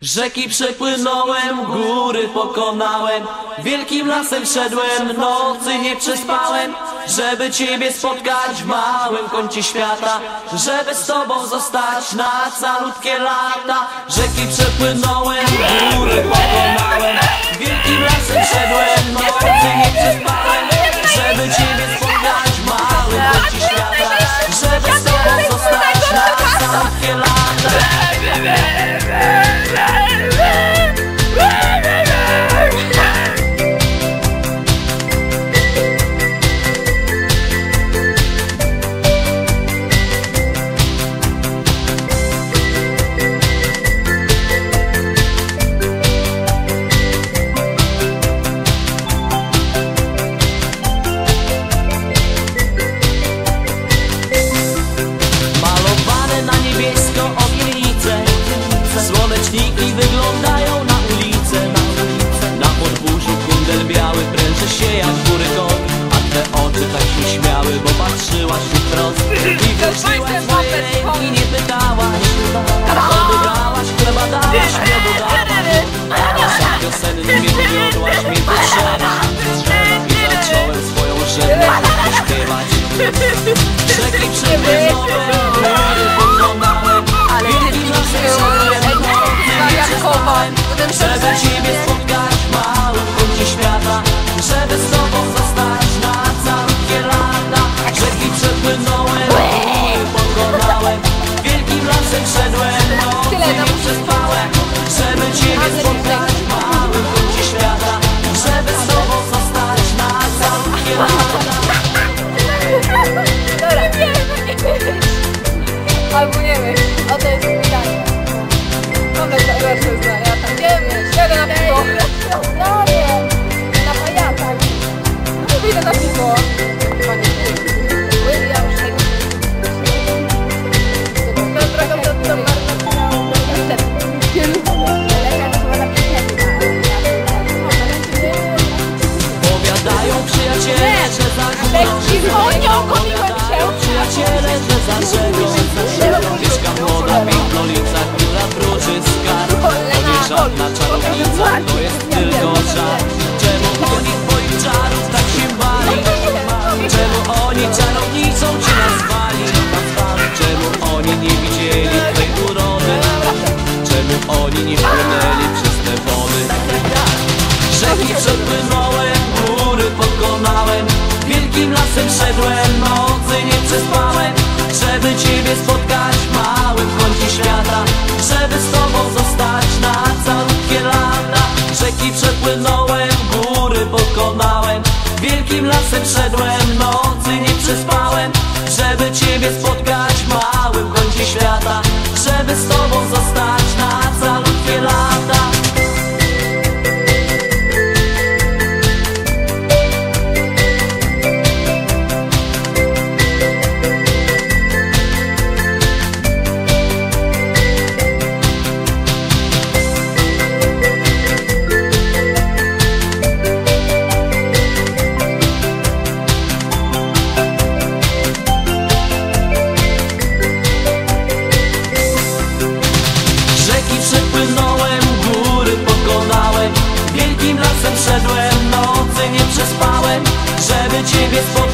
Rzeki przepłynąłem, góry pokonałem Wielkim lasem szedłem, nocy nie przespałem Żeby Ciebie spotkać w małym kącie świata Żeby z Tobą zostać na calutkie lata. Rzeki przepłynąłem, góry mi I włożyłaś swoje ręki, nie pytałaś Odebrałaś, chleba dałaś, miodu dałaś A sam piosennie mnie powiodłaś, mnie wytrzemasz I zacząłem swoją żenę śpiewać Rzeki przepłynąłem, góry przyjaciele, że za Cicho, nie ogoliłem się. Przyjaciele, że za rzeką Mieszka młoda pięknolica, która wróży skarb To nie żadna czarownica, to jest tylko żart Czemu oni twoich czarów tak się bali? Czemu oni czarownicą cię nazwali? Czemu oni nie widzieli twej urody? Czemu oni nie płynęli przez te wody? Rzeki przepłynąłem, Wielkim lasem szedłem, nocy nie przespałem Żeby Ciebie spotkać w małym kącie świata Żeby z Tobą zostać na calutkie lata. Rzeki przepłynąłem, góry pokonałem Wielkim lasem szedłem, nocy nie przespałem Żeby Ciebie spotkać w małym kącie świata Żeby z Tobą zostać przespałem, żeby ciebie spotkać.